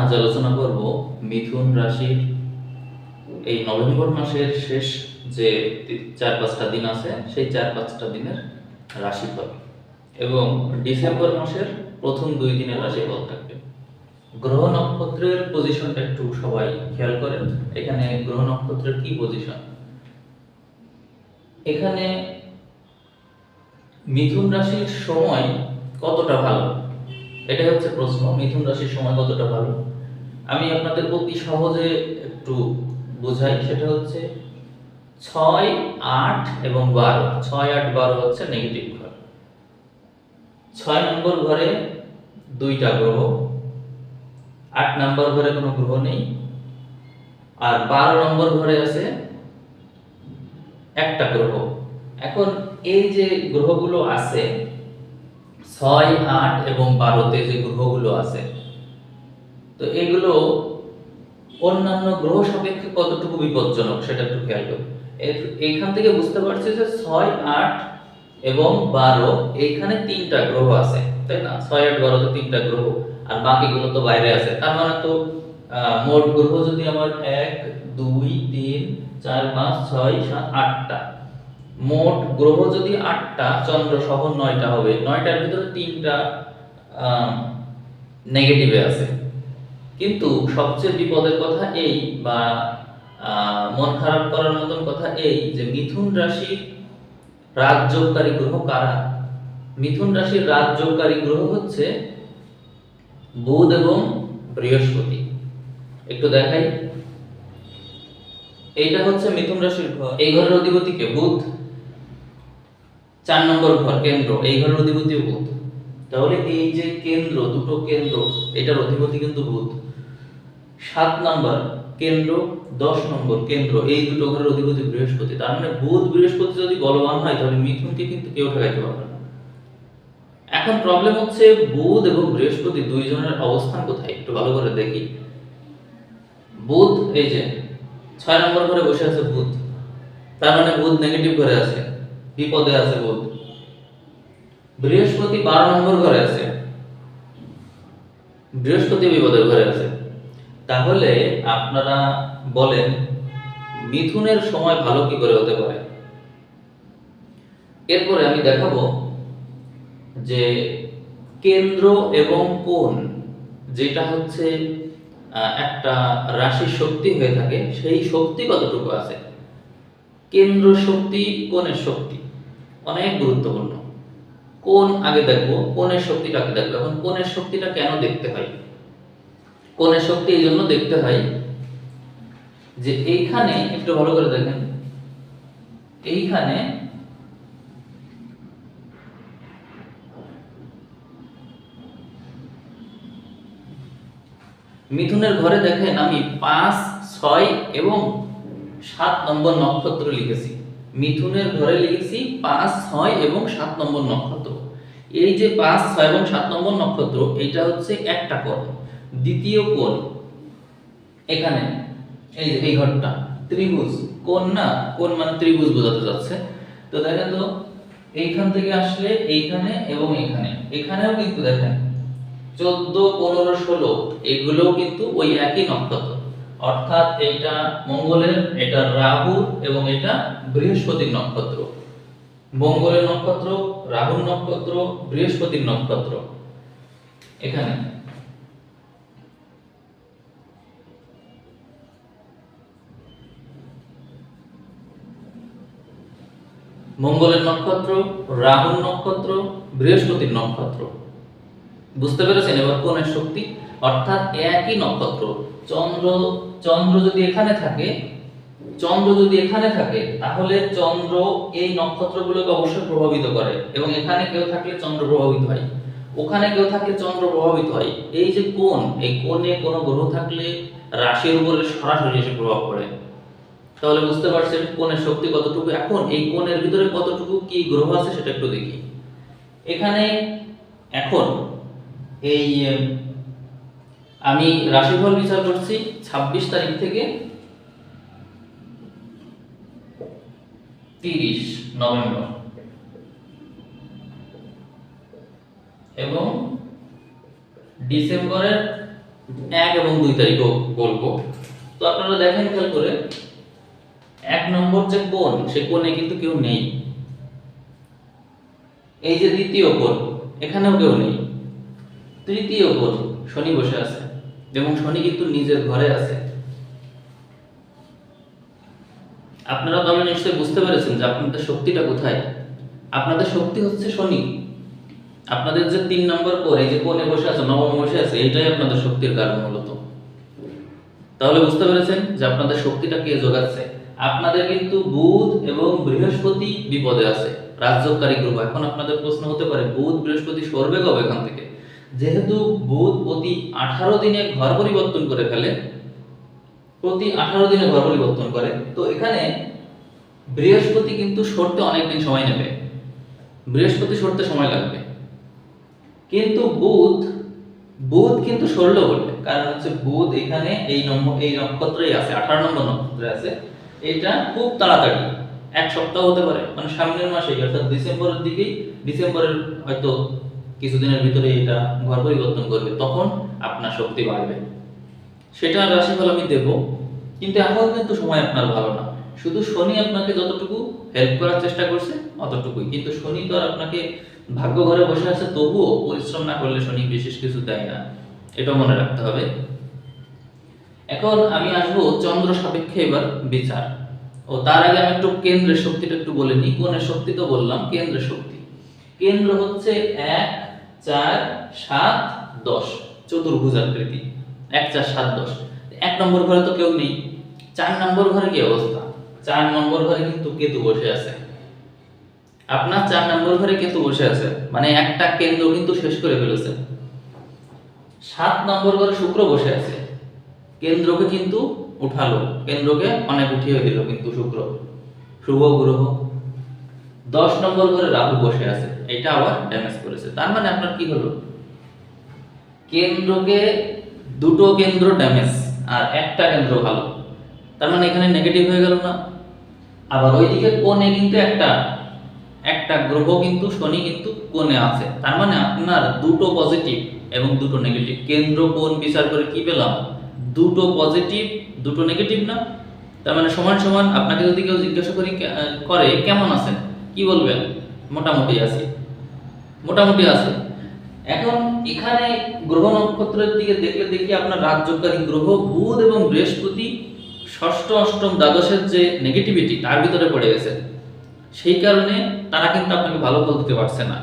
আজ আলোচনা করব মিথুন রাশির এই নভেম্বর মাসের শেষ যে চার পাঁচটা দিন আছে, সেই চার পাঁচটা দিনের রাশিফল। এবং ডিসেম্বর মাসের প্রথম দুই দিনের রাশিফল থাকবে। গ্রহ নক্ষত্রের পজিশনটা একটু সবাই খেয়াল করেন। এখানে গ্রহ নক্ষত্রের কি পজিশন এখানে মিথুন রাশির সময় কতটা ভালো? এটা হচ্ছে প্রশ্ন, মিথুন রাশির সময় কতটা ভালো? আমি আপনাদের অতি সহজে একটু বোঝাই, সেটা হচ্ছে ছয় আট এবং বারো। ছয় আট বারো হচ্ছে নেগেটিভ ঘর। ছয় নম্বর ঘরে দুইটা গ্রহ, আট নম্বর ঘরে কোনো গ্রহ নেই, আর বারো নম্বর ঘরে আছে একটা গ্রহ। এখন এই যে গ্রহগুলো আছে ছয়, আট এবং বারোতে যে গ্রহগুলো আছে। তো এগুলো অন্যান্য গ্রহ সাপেক্ষে কতটুকু বিপজ্জনক সেটা একটু খেয়াল করুন এইখান থেকে বুঝতে পারছি যে ছয়, আট এবং বারো, এইখানে তিনটা গ্রহ আছে, তাই না? ছয়, আট, বারোতে তিনটা গ্রহ, আর বাকিগুলো তো বাইরে আছে। তার মানে তো মোট গ্রহ যদি আমার এক, দুই, তিন, চার, পাঁচ, ছয়, সাত, আটটা মোট গ্রহ যদি আটটা, চন্দ্র সহ নয়টা হবে, নয়টার ভিতরে তিনটা নেগেটিভে আছে। কিন্তু সবচেয়ে বিপদের কথা এই বা মন খারাপ করার মতন কথা এই যে মিথুন রাশির রাজযোগকারী গ্রহ কারা? মিথুন রাশির রাজযোগকারী গ্রহ হচ্ছে বুধ এবং বৃহস্পতি। একটু দেখাই। এইটা হচ্ছে মিথুন রাশির ঘর। এই ঘরের অধিপতি কে? বুধ। চার নম্বর ঘর, কেন্দ্র, এই ঘরের অধিপতি বুধ তাহলে এই যে কেন্দ্র, দুটো কেন্দ্র, এটার অধিপতি কিন্তু বুধ সাত নম্বর কেন্দ্র, দশ নম্বর কেন্দ্র, এই দুটো ঘরের অধিপতি বৃহস্পতি। তার মানে বুধ, বৃহস্পতি যদি বলবান হয়, তাহলে মিথুনকে কিন্তু কেউ ঠেকাইতে পারবে না। এখন প্রবলেম হচ্ছে বুধ এবং বৃহস্পতি দুইজনের অবস্থান কোথায়? একটু ভালো করে দেখি। বুধ, এই যে, ছয় নম্বর ঘরে বসে আছে বুধ। তার মানে বুধ নেগেটিভ ঘরে আছে, বিপদে আছে বুধ। বৃহস্পতি বারো নম্বর ঘরে আছে। বৃহস্পতি বিপদের ঘরে আছে। তাহলে আপনারা বলেন, মিথুনের সময় ভালো কি করে হতে পারে? এরপরে আমি দেখাবো যে কেন্দ্র এবং কোণ, যেটা হচ্ছে একটা রাশির শক্তি হয়ে থাকে, সেই শক্তি কতটুকু আছে? কেন্দ্র শক্তি, কোণের শক্তি, অনেক গুরুত্বপূর্ণ। কোন আগে দেখব কোণের শক্তিটা আগে দেখব, এখন কোণের শক্তিটা কেন দেখতে হয়? কোণের শক্তি এই জন্য দেখতে হয় যে এইখানে একটু ভালো করে দেখেন। এইখানে মিথুনের ঘরে দেখেন আমি পাঁচ, ছয় এবং সাত নম্বর নক্ষত্র লিখেছি। মিথুনের ঘরে লিখেছি পাঁচ, ছয় এবং সাত নম্বর নক্ষত্র। এই যে পাঁচ, ছয় এবং সাত নম্বর নক্ষত্র, এটা হচ্ছে একটা কোণ। দ্বিতীয় কোণ এখানে, এই যে এই ঘরটা, ত্রিভুজ। কোণ না, কোণ মানে ত্রিভুজ বোঝাতে যাচ্ছে। তো দেখেন তো, এইখান থেকে আসলে এইখানে এবং এখানে। এখানেও কিন্তু দেখেন, চোদ্দ, পনেরো, ষোলো, এগুলোও কিন্তু ওই একই নক্ষত্র। অর্থাৎ এটা মঙ্গলের, এটা রাহু এবং এটা বৃহস্পতির নক্ষত্র। মঙ্গলের নক্ষত্র, রাহুর নক্ষত্র, বৃহস্পতির নক্ষত্র। এখানে। মঙ্গলের নক্ষত্র, রাহুর নক্ষত্র, বৃহস্পতির নক্ষত্র। বুঝতে পেরেছেন? এবার কোণের শক্তি। অর্থাৎ একই নক্ষত্র। চন্দ্র চন্দ্র যদি এখানে থাকে চন্দ্র যদি এখানে থাকে, তাহলে চন্দ্র এই নক্ষত্রগুলোকে অবশ্যই প্রভাবিত করে। এবং এখানে কেউ থাকলে চন্দ্র প্রভাবিত হয়। ওখানে কেউ থাকলে চন্দ্র প্রভাবিত হয়। এই যে কোন এই কোণে কোনো গ্রহ থাকলে রাশির উপরে সরাসরি এসে প্রভাব পড়ে। তাহলে বুঝতে পারছেন কোণের শক্তি কতটুকু? এখন এই কোণের ভিতরে কতটুকু কি গ্রহ আছে সেটা একটু দেখি। এখানে এখন এই, আমি রাশিফল বিচার করছি ছাব্বিশ তারিখ থেকে তিরিশ নভেম্বর। এবং ডিসেম্বরের এক এবং দুই তারিখও বলব। তো আপনারা দেখেন খেয়াল করে, এক নম্বর যে কোণ, সে কোণে কিন্তু কেউ নেই। এই যে দ্বিতীয় কোণ, এখানেও কেউ নেই। তৃতীয় কোণ, শনি বসে আছে। এবং শনি কিন্তু নিজের ঘরে আছে। আপনারা তবে নিশ্চয়ই বুঝতে পেরেছেন যে আপনাদের শক্তিটা কোথায়। আপনাদের শক্তি হচ্ছে শনি। আপনাদের যে তিন নম্বর কোণ এই যে কোণে বসে আছে, নবম বসে আছে, এইটাই আপনাদের শক্তির কারণ মূলত। তাহলে বুঝতে পেরেছেন যে আপনাদের শক্তিটা কে যোগাচ্ছে আপনাদের কিন্তু বুধ এবং বৃহস্পতি বিপদে আছে রাজ্যকারী গ্রহ। এখন আপনাদের প্রশ্ন হতে পারে, বুধ, বৃহস্পতি সরবে কবে এখান থেকে? যেহেতু বুধ প্রতি আঠারো দিনে ঘর পরিবর্তন করে ফেলে প্রতি আঠারো দিনে ঘর পরিবর্তন করে। তো এখানে বৃহস্পতি কিন্তু সরতে অনেকদিন সময় নেবে। বৃহস্পতি সরতে সময় লাগবে। কিন্তু বুধ বুধ কিন্তু সরল বলে। কারণ হচ্ছে বুধ এখানে এই নম্বর, এই নক্ষত্রেই আছে, আঠারো নম্বর নক্ষত্রে আছে। এটা খুব তাড়াতাড়ি, এক সপ্তাহ হতে পারে। মানে সামনের মাসে অর্থাৎ ডিসেম্বরের দিকেই, ডিসেম্বরের হয়তো কিছুদিনের ভিতরে এটা ঘর পরিবর্তন করবে। তখন আপনার শক্তি বাড়বে। সেটা রাশিফল আমি দেব। কিন্তু এখন কিন্তু সময় আপনার ভালো না। শুধু শনি আপনাকে যতটুকু হেল্প করার চেষ্টা করছে, অতটুকুই। কিন্তু শনি তো আর আপনাকে ভাগ্য ঘরে বসে আছে, তবুও পরিশ্রম না করলে শনি বিশেষ কিছু দেয় না। এটা মনে রাখতে হবে। এখন আমি আসব চন্দ্র সাপেক্ষে এবার বিচার। ও, তার আগে আমি একটু কেন্দ্রের শক্তিটা একটু বলে নিই। কোণের শক্তি তো বললাম, কেন্দ্রের শক্তি। কেন্দ্র হচ্ছে এক, চার, সাত, দশ। চতুর্ভুজ আকৃতি এক চার সাত দশ। এক নম্বর ঘরে তো কেউ নেই। চার নম্বর ঘরে কি অবস্থা? চার নম্বর ঘরে কিন্তু কেতু বসে আছে। আপনার চার নম্বর ঘরে কেতু বসে আছে। মানে একটা কেন্দ্র কিন্তু শেষ করে ফেলেছে। সাত নম্বর ঘরে শুক্র বসে আছে। কেন্দ্রকে কিন্তু উঠালো। কেন্দ্রকে অনেক উঠিয়ে দিল কিন্তু শুক্র। শুভ গ্রহ। দশ নম্বর ঘরে রাহু বসে আছে। এটা আবার ড্যামেজ করেছে। তার মানে আপনার কি হলো? কেন্দ্রকে দুটো কেন্দ্র ড্যামেজ আর একটা কেন্দ্র ভালো। তার মানে এখানে নেগেটিভ হয়ে গেল না। আবার ওইদিকে কোণে কিন্তু একটা একটা গ্রহ কিন্তু শনি কিন্তু কোণে আছে। তার মানে আপনার দুটো পজিটিভ এবং দুটো নেগেটিভ কেন্দ্র, কোণ বিচার করে কি পেলাম? দুটো পজিটিভ দুটো নেগেটিভ না? তার মানে সমান সমান আপনাকে যদি কেউ জিজ্ঞাসা করি করে, কেমন আছেন? কি বলবেন? মোটামুটি আছি। মোটামুটি আছে। এখন এখানে গ্রহ নক্ষত্রের দিকে দেখলে দেখি আপনার রাজ্যকারী গ্রহ বুধ এবং বৃহস্পতি ষষ্ঠ, অষ্টম, দ্বাদশের যে নেগেটিভিটি তার ভিতরে পড়ে গেছে। সেই কারণে তারা কিন্তু আপনাকে ভালো ফল দিতে পারছে না।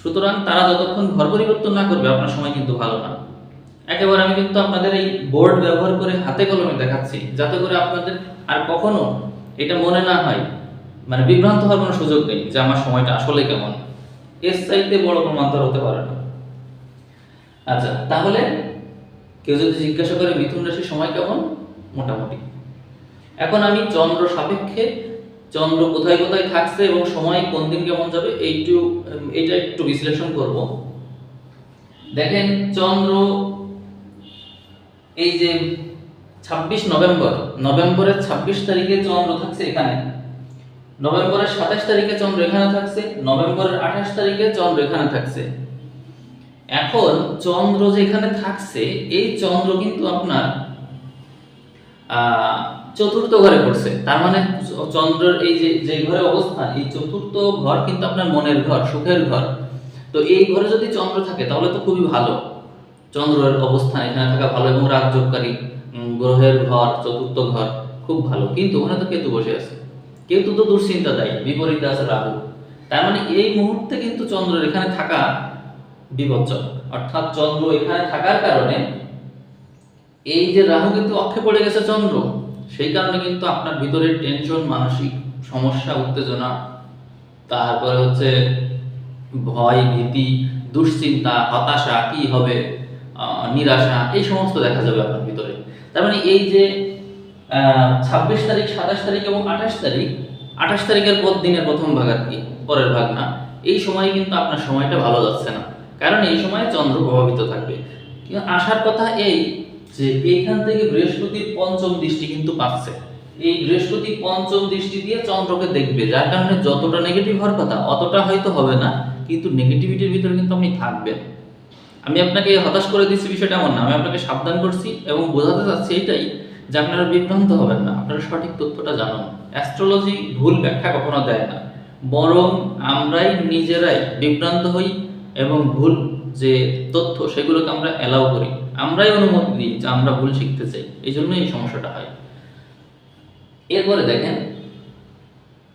সুতরাং তারা যতক্ষণ ঘর পরিবর্তন না করবে, আপনার সময় কিন্তু ভালো না। একেবারে আমি কিন্তু আপনাদের এই বোর্ড ব্যবহার করে হাতে কলমে দেখাচ্ছি, যাতে করে আপনাদের আর কখনো এটা মনে না হয়। মানে বিভ্রান্ত হওয়ার কোনো সুযোগ নেই যে আমার সময়টা আসলে কেমন। এর চাইতে বড় প্রমাণতর হতে পারে না। আচ্ছা তাহলে কেউ যদি জিজ্ঞাসা করে মিথুন রাশির সময় কেমন? মোটামুটি। এখন আমি চন্দ্র সাপেক্ষে, চন্দ্র কোথায় কোথায় থাকছে এবং সময় কোন দিন কেমন যাবে এইটু, এইটা একটু বিশ্লেষণ করব। দেখেন, চন্দ্র এই যে ছাব্বিশ নভেম্বর, নভেম্বরের ছাব্বিশ তারিখে চন্দ্র থাকছে এখানে। নভেম্বরের সাতাশ তারিখে চন্দ্র এখানে থাকছে, নভেম্বরের আঠাশ তারিখে চন্দ্র এখানে থাকছে। এখন চন্দ্র যেখানে থাকছে, এই চন্দ্র কিন্তু আপনার চতুর্থ ঘরে পড়ছে। তার মানে চন্দ্রের এই যে ঘরে অবস্থান, এই চতুর্থ ঘর কিন্তু আপনার মনের ঘর, সুখের ঘর। তো এই ঘরে যদি চন্দ্র থাকে, তাহলে তো খুবই ভালো। চন্দ্রের অবস্থান এখানে থাকা ভালো এবং রাজযোগকারী গ্রহের ঘর, চতুর্থ ঘর, খুব ভালো। কিন্তু ওখানে তো কেতু বসে আছে। কেতু তো দুশ্চিন্তা দেয় বিপরীতে আছে রাহু। তার মানে এই মুহূর্তে কিন্তু চন্দ্রের এখানে থাকা বিপজ্জনক অর্থাৎ চন্দ্র এখানে থাকার কারণে এই যে রাহু কিন্তু অক্ষে পড়ে গেছে চন্দ্র, সেই কারণে কিন্তু আপনার ভিতরে টেনশন মানসিক সমস্যা, উত্তেজনা, তারপরে হচ্ছে ভয়, ভীতি, দুশ্চিন্তা, হতাশা, কি হবে নিরাশা, এই সমস্ত দেখা যাবে আপনার ভিতরে। তার মানে এই যে ছাব্বিশ তারিখ, সাতাশ তারিখ এবং আঠাশ তারিখ। আঠাশ তারিখের পর দিনের প্রথম ভাগ আর কি, পরের ভাগ না। এই সময় কিন্তু আপনার সময়টা ভালো যাচ্ছে না। কারণ এই সময় চন্দ্র প্রভাবিত থাকবে। আসার কথা এই যে এইখান থেকে বৃহস্পতির পঞ্চম দৃষ্টি কিন্তু পাচ্ছে। এই বৃহস্পতি পঞ্চম দৃষ্টি দিয়ে চন্দ্রকে দেখবে। যার কারণে যতটা নেগেটিভ হওয়ার কথা, অতটা হয়তো হবে না। কিন্তু নেগেটিভিটির ভিতরে কিন্তু আপনি থাকবেন। আমি আপনাকে হতাশ করে দিচ্ছি বিষয়টা এমন না। আমি আপনাকে সাবধান করছি এবং বোঝাতে চাচ্ছি এইটাই যে আপনারা বিভ্রান্ত হবেন না, আপনারা সঠিক তথ্যটা জানুন। অ্যাস্ট্রোলজি ভুল ব্যাখ্যা কখনো দেয় না। বরং আমরাই নিজেরাই বিভ্রান্ত হই এবং ভুল যে তথ্য সেগুলোকে আমরা অ্যালাউ করি। আমরাই অনুমতি দিই যে আমরা ভুল শিখতে চাই। এই জন্যই এই সমস্যাটা হয়। এরপরে দেখেন,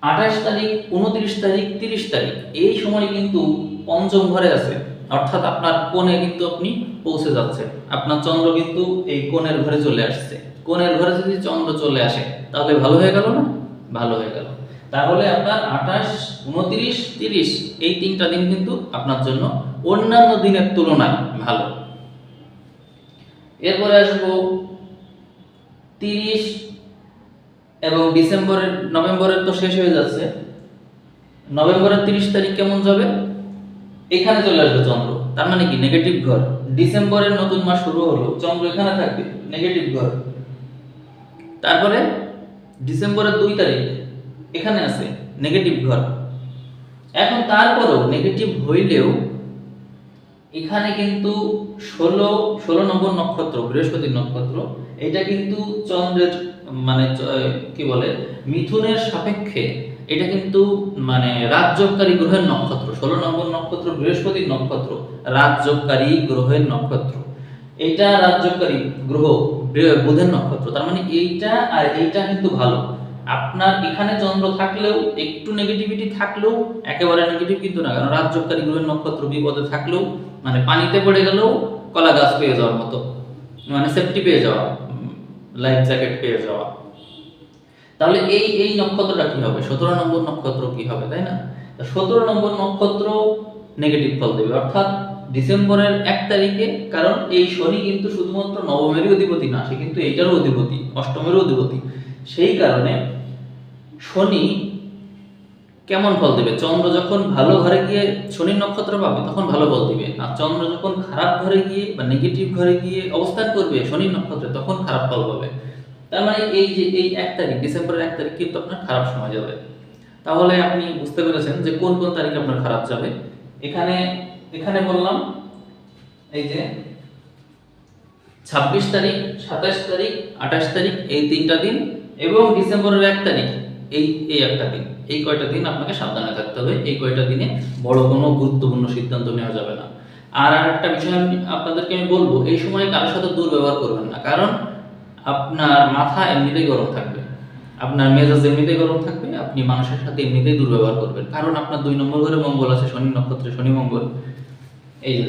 আঠাশ তারিখ, উনত্রিশ তারিখ, তিরিশ তারিখ, এই সময় কিন্তু পঞ্চম ঘরে আছে। অর্থাৎ আপনার কোণে কিন্তু আপনি পৌঁছে যাচ্ছেন। আপনার চন্দ্র কিন্তু এই কোণের ঘরে চলে আসছে। কোণের ঘরে যদি চন্দ্র চলে আসে, তাহলে ভালো হয়ে গেল না? ভালো হয়ে গেল। তাহলে আপনার আঠাশ, উনত্রিশ, তিরিশ, এই তিনটা দিন কিন্তু আপনার জন্য অন্যান্য দিনের তুলনায় ভালো। এরপরে আসব তিরিশ এবং ডিসেম্বরের, নভেম্বরের তো শেষ হয়ে যাচ্ছে। নভেম্বরের তিরিশ তারিখ কেমন যাবে? এখানে চলে আসবে চন্দ্র। তার মানে কি? নেগেটিভ ঘর। ডিসেম্বরের নতুন মাস শুরু হলো, চন্দ্র এখানে থাকবে নেগেটিভ ঘর। তারপরে ডিসেম্বরের দুই তারিখ এখানে আছে নেগেটিভ ঘর। এখন তারপরও নেগেটিভ হইলেও এখানে কিন্তু ষোলো ষোলো নম্বর নক্ষত্র, বৃহস্পতির নক্ষত্র, এটা কিন্তু চন্দ্রের মানে কি বলে, মিথুনের সাপেক্ষে এটা কিন্তু মানে রাজযোগকারী গ্রহের নক্ষত্র, ষোলো নম্বর নক্ষত্র, বৃহস্পতির নক্ষত্র, রাজযোগকারী গ্রহের নক্ষত্র। এটা রাজযোগকারী গ্রহ বুধের নক্ষত্র। তার মানে এইটা আর এইটা কিন্তু ভালো। আপনার এখানে চন্দ্র থাকলেও, একটু নেগেটিভিটি থাকলেও, একেবারে নেগেটিভ কিন্তু না। কারণ রাজযোগকারী গ্রহের নক্ষত্র বিপদে থাকলেও মানে পানিতে পড়ে গেলেও কলা গাছ পেয়ে যাওয়ার মতো। মানে সেফটি পেয়ে যাওয়া লাইফ জ্যাকেট পেয়ে যাওয়া। তাহলে এই এই নক্ষত্রটা কি হবে? সতেরো নম্বর নক্ষত্র কি হবে, তাই না? সতেরো নম্বর নক্ষত্র নেগেটিভ ফল দেবে। অর্থাৎ ডিসেম্বরের এক তারিখে, কারণ এই শনি কিন্তু শুধুমাত্র নবমেরই অধিপতি না, সে কিন্তু এইটারও অধিপতি, অষ্টমেরও অধিপতি। সেই কারণে শনি কেমন ফল দেবে? চন্দ্র যখন ভালো ঘরে গিয়ে শনির নক্ষত্র পাবে, তখন ভালো ফল দিবে। আর চন্দ্র যখন খারাপ ঘরে গিয়ে বা নেগেটিভ ঘরে গিয়ে অবস্থান করবে শনির নক্ষত্রে, তখন খারাপ ফল পাবে। তার মানে এই যে, এই এক তারিখ, ডিসেম্বরের এক তারিখ কিন্তু আপনার খারাপ সময় যাবে। তাহলে আপনি বুঝতে পেরেছেন যে কোন কোন তারিখে আপনার খারাপ যাবে। এখানে এখানে বললাম, এই যে ছাব্বিশ তারিখ, সাতাশ তারিখ, আঠাশ তারিখ, এই তিনটা দিন এবং ডিসেম্বরের এক তারিখ, এই এই একটা দিন। এই কয়টা দিন আপনাকে সাবধানে থাকতে হবে, এই কয়টা দিনে বড় কোনো গুরুত্বপূর্ণ সিদ্ধান্ত নেওয়া যাবে না। আর একটা বিষয় আমি আপনাদেরকে আমি বলব, এই সময় কারোর সাথে দুর্ব্যবহার করবেন না, কারণ আপনার মাথা এমনিতেই গরম থাকবে, আপনার মেজাজ এমনিতেই গরম থাকবে, আপনি মানুষের সাথে এমনিতেই দুর্ব্যবহার করবেন। কারণ আপনার দুই নম্বর ঘরে মঙ্গল আছে, শনি নক্ষত্রে শনি মঙ্গল। এই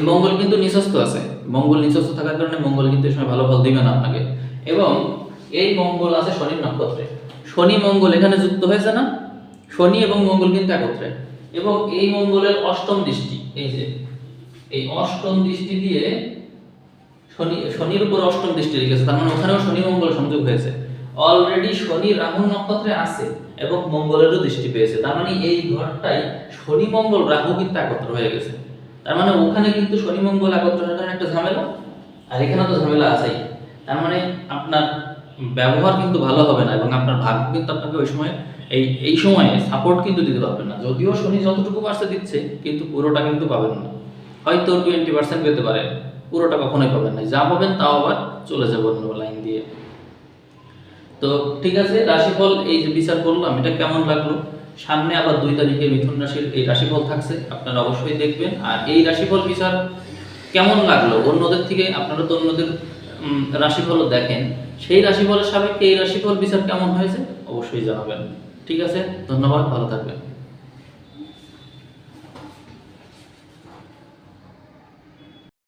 মঙ্গল কিন্তু নিঃস্বস্ত আছে। মঙ্গল নিঃস্বস্ত থাকার কারণে মঙ্গল কিন্তু এই সময় ভালো ফল দিবে না আপনাকে। এবং এই মঙ্গল আছে শনির নক্ষত্রে। শনি মঙ্গল এখানে যুক্ত হয়েছে না? শনি এবং মঙ্গল কিন্তু একত্রে। এবং এই মঙ্গলের অষ্টম দৃষ্টি, এই যে, এই অষ্টম দৃষ্টি দিয়ে শনি, শনির উপর অষ্টম দৃষ্টি রেখেছে তার মানে ওখানেও শনি মঙ্গল সংযোগ হয়েছে। অলরেডি শনি রাহু নক্ষত্রে আছে এবং মঙ্গলেরও দৃষ্টি পেয়েছে। তার মানে এই ঘরটাই শনি, মঙ্গল, রাহু কিন্তু একত্র হয়ে গেছে। তার মানে ওখানে কিন্তু শনি, মঙ্গল একত্র কারণে একটা ঝামেলা, আর এখানে তো ঝামেলা আছেই। তার মানে আপনার ব্যবহার কিন্তু ভালো হবে না এবং আপনার ভাগ্য কিন্তু আপনাকে ওই সময়, এই এই সময়ে সাপোর্ট কিন্তু দিতে পারবেন না। যদিও শনি যতটুকু পারছে দিচ্ছে, কিন্তু পুরোটা কিন্তু পাবেন না। হয়তো টোয়েন্টি পার্সেন্ট পেতে পারেন পুরোটা কখনোই পাবেন না। যা পাবেন তাও আবার চলে যাবে অন্য লাইন দিয়ে। তো ঠিক আছে, রাশিফল, এই যে বিচার করলাম, এটা কেমন লাগল? সামনে আবার দুই তারিখে মিথুন রাশির এই রাশিফল থাকছে, আপনারা অবশ্যই দেখবেন। আর এই রাশিফল বিচার কেমন লাগল? অন্যদের থেকে, আপনারা তো অন্যদের রাশিফলও দেখেন। সেই রাশিফলের সাপেক্ষে এই রাশিফল বিচার কেমন হয়েছে? অবশ্যই জানাবেন। ঠিক আছে, ধন্যবাদ, ভালো থাকবেন।